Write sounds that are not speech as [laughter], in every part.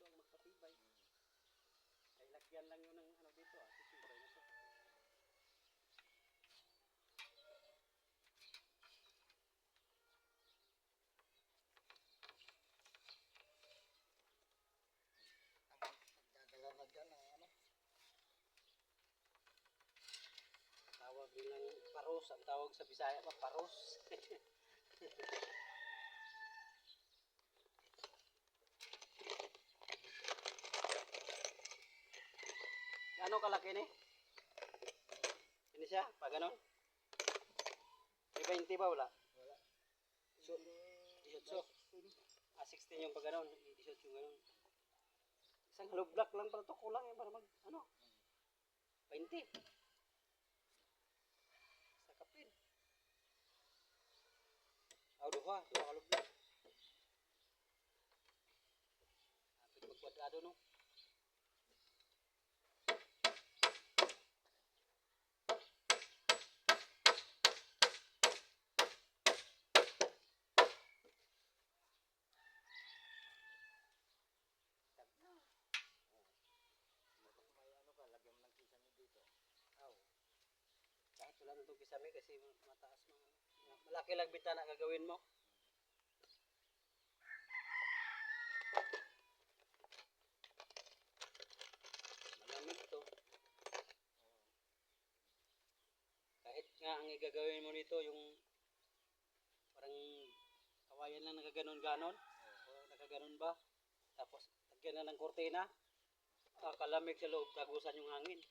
dito ang magpatibay. Ay lagyan lang yun ng ano dito ah, titibay na siya. Tawag din paros, ang tawag sa Bisaya pa, paros. [laughs] siya? Pa ganon? May 20 ba wala? Wala. So, 18. Ah, 16 yung pag ganon. 18 yung ganon. Isang hollow block lang para to kulang eh para mag ano? 20. Sa kapin. Aw duha, duha hollow block. Apit magkwadrado no. May ano ka, lagyan mo ng kisame dito. Aw. Tugis kami kasi mataas mga malaki lang bitana gagawin mo. Malamig to. Kahit nga ang igagawin mo nito yung parang kawayan lang nakaganon-ganon o nakaganon ba? Tapos lagyan na ng kortina ah, kalamig sa loob tagusan yung hangin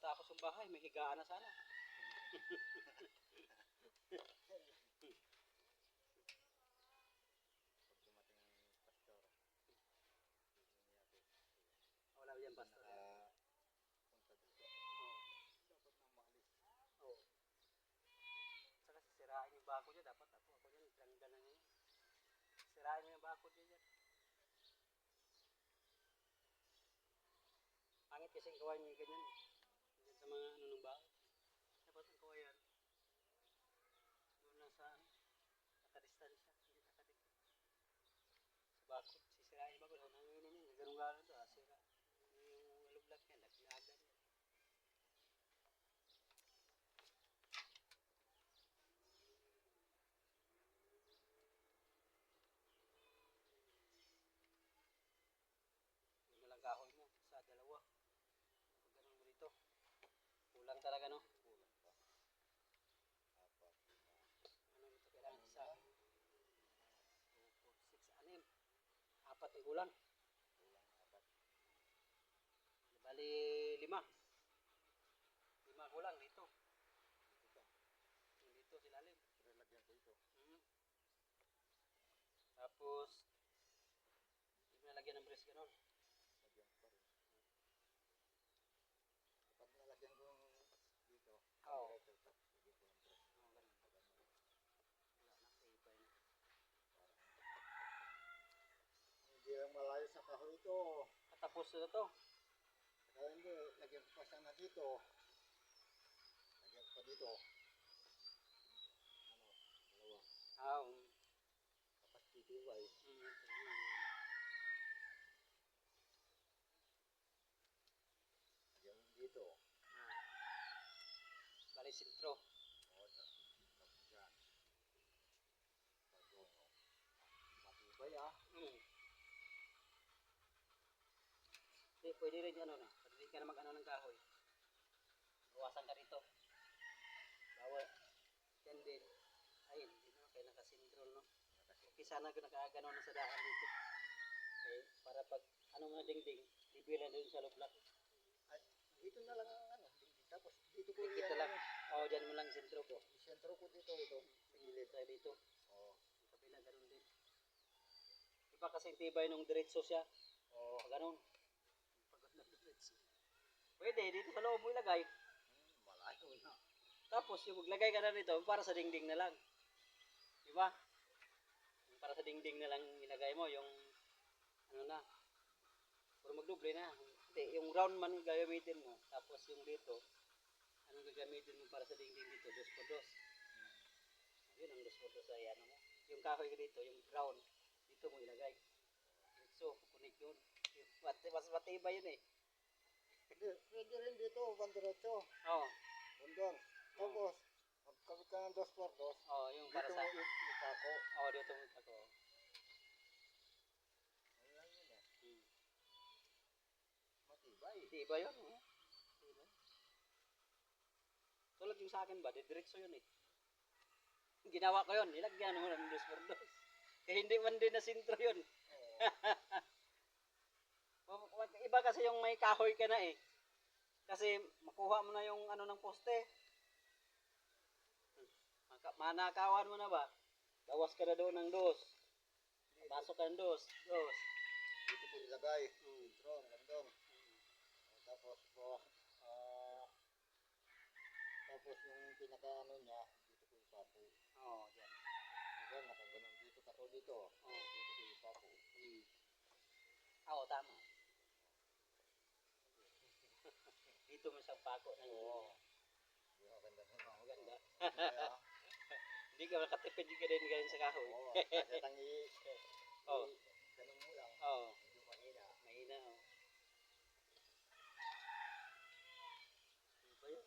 ay wala pa tapos yung bahay may higaan na sana Pag dumating ang pastor. wala yan basta Naka punta dito. Dapat na maalis. oh. saka sisirain yung bako niya dapat ako ako yan tanggal na niya sirain mo yung bako niya dyan pangit kasi yung kawain niya ganyan eh. Sa mga ano ng bahay? Dapat ang kawayan doon lang sa ano nakadistansya hindi nakadikit. Sa bako sisirain bako daw nanginin yun ganun gano'n to ah sira yung alublak yan naglagan yan Yun na lang kahoy mo sa dalawa. Pag ganun mo dito. Kulang talaga no? Apat. lima. Ano dito kailangan isa? 2, 4, 6, anim. Apat ang kulang. Kulang apat. Bali lima. Lima kulang dito. Dito. Yung dito silalim. Pero lagyan ko ito. Hmm. Tapos, hindi mo nalagyan ng brace ganun. Lagyan ko pa rin. Kapag nalagyan ko yung dito. Oo. Diretso, tapos lagyan ko ng press. Oh, ganun. Pag ano, Wala na, paipay na. Hindi lang malayo sa kahoy ito. Katapos na to. Kaya hindi, lagyan ko pa sana dito. Lagyan ko pa dito. Ano, dalawa. Ah, um, Tapos titiway. mm, Lagyan mo dito. ah. Bali sintro. O, tapos tapos dyan. Pagong, o. Matibay ah. Mm. Hindi, pwede rin ano na. Pwede ka na mag-ano ng kahoy. Bawasan ka rito. Bawal. Yan din. Ay, hindi na. Kaya nakasintron, no? Okay, sana kung nakagano na sa daan dito. Okay, para pag ano na dingding, libilan doon sa lublak. Ay, dito na lang ang ano. dingding. Tapos dito ko Dikit lang. Oo, dyan mo lang sentro ko. Isentro ko dito ito. Sa gilid. Tayo dito. Oo. Sa kabila, ganun din. Iba kasi tibay nung diretso siya. Oo. Pag ganun. Pwede, dito sa loob mo ilagay. Hmm, malayo na. Tapos yung maglagay ka na rito, para sa dingding na lang. Di ba? Para sa dingding na lang ilagay mo, yung ano na. Puro magdoble na. Hindi, yung round man gagamitin mo. Tapos yung dito, anong gagamitin mo para sa dingding dito? Dos por dos. Yun ang dos por dos ay ano mo. Yung kahoy dito, yung round, dito mo ilagay. diretso, kukunik yun. Mas matibay yun eh. Pwede rin dito, bandiretso. Oo. Bundong. Tapos, magkabit ka ng dos por dos. Oh, yung para Dito sa... mo i- ipako. Oo, dito mo ako. Ano lang yun eh. Hmm. Matibay. Diba yun? Oh. Diba? Tulad yung sa akin ba, diretso yun eh. Ginawa ko yun, nilagyan mo ng dos por dos. [laughs] Kaya hindi man din na sintro yun. Oo. [laughs] Iba kasi yung may kahoy ka na eh. Kasi makuha mo na yung ano ng poste. Manakawan mo na ba? Bawas ka na doon ng dos. Pasok ka ng dos. Dos. Dito ko ilagay. Hmm. Intro, gandong. Tapos po, ah, tapos yung pinaka-ano niya, dito ko ipako. Oo, dyan. Diba, nakaganon dito, kato dito. Oo. Dito ko ipako. Hmm. Oo, tama. Dito mo siyang pako ng Oo. Di ba, ganda nun. Ang ganda. Kaya, Hindi ka makatipid yung ganun ganun sa kahoy. oo, kasi tangi, [laughs] Oo. ganun mo lang, Oo. medyo mahina. Mahina oh. Ano ba yun?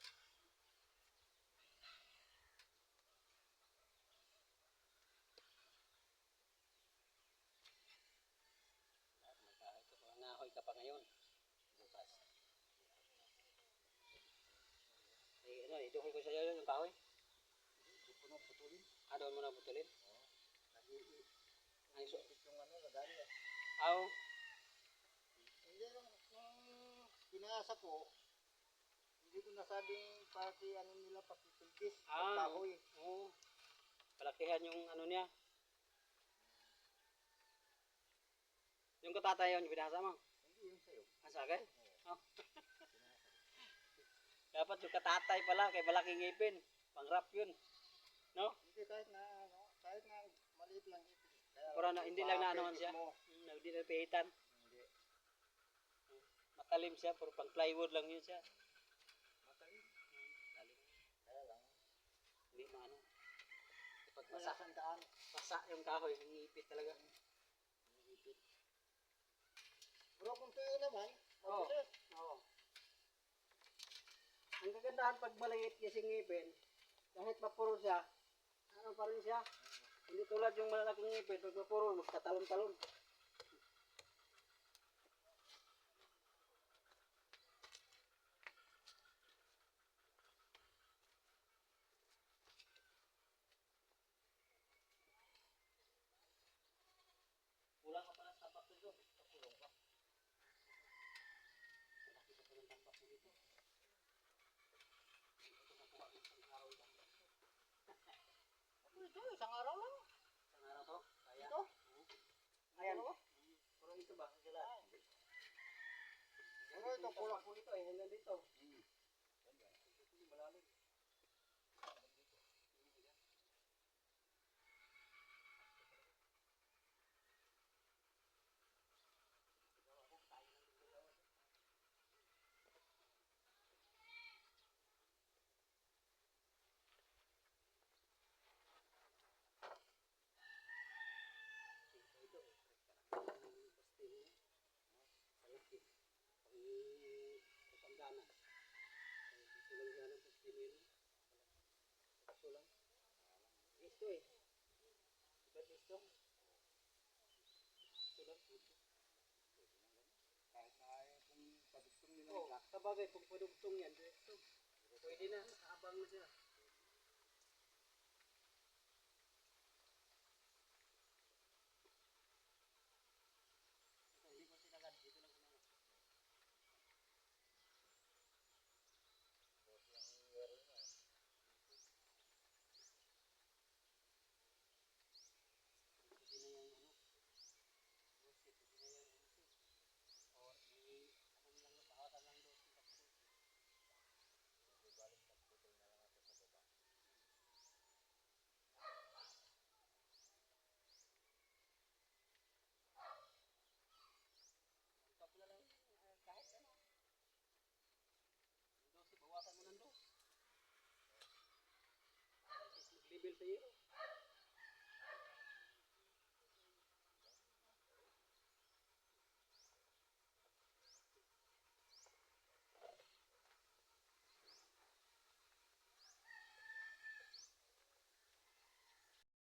Lahat ng kahoy ka pa. Nangahoy ka pa ngayon. Bukas. Iduhol ko sa iyo yung kahoy. Hindi ko na putulin. Ah, doon mo na putulin. Oo. Ay, so, yung ano, lagari. eh. aw, Hindi nung, nung pinasa ko, hindi ko nasabing pati ano nila pakitulbis, Ah. kahoy. oo. Palakihan yung ano niya. Yung katatay yun, binasa mo. Hindi yun sa'yo. Ang sa akin? Oo. Oh. [laughs] Dapat yung katatay pala, kay malaking ngipin. Pangrap yun. No? Hindi kahit na ano, kahit na maliit lang. Kaya Pero na, hindi lang na anuhan ipit siya. mo. Hmm, Hindi na pihitan. Hindi. Matalim siya, pero pang plywood lang yun siya. Matalim. Talim. Kaya lang. Hindi maano. Pag masa, daan. masa yung kahoy, yung ngipit talaga. Ipit. Pero kung tuyo naman, Oo. mabilis. Oo. Ang kagandahan pag maliit kasi ngipin, kahit mapuro siya, ano pa rin siya? Hindi tulad yung malalaking ngipin, pag mapuro, magkatalon-talon. Kulang ka pala sa tambak nito. Kulong ka. Malaki pa pa ng tambak mo dito. Ito nakuha ng isang araw lang. Ako ito, isang araw lang. Isang araw to? Kaya? Ito? Ayan. Ano? Mm. Pero ito ba? Sila. Pero ito, kulang. po nito eh. Hanggang dito. Hmm. Ito malalim. Ito, paste mo. Malaki. Pang kapangganan. Ito lang yan ang paste mo yun. Ito lang. Ito eh. Ba't ito? Ito lang. Kahit na ayaw kung padugtong nila Oo, nila. sa bagay, kung padugtong yan, ito. Pwede na, nakaabang na siya. Ito, hindi ko sinagad, dito lang sinagad. Pwede na yung ano, bullshit, pwede na yung bullshit. Or, i- ano lang, pahatan lang doon. tapos Ang top na lang, eh, kahit ano. Yung dos,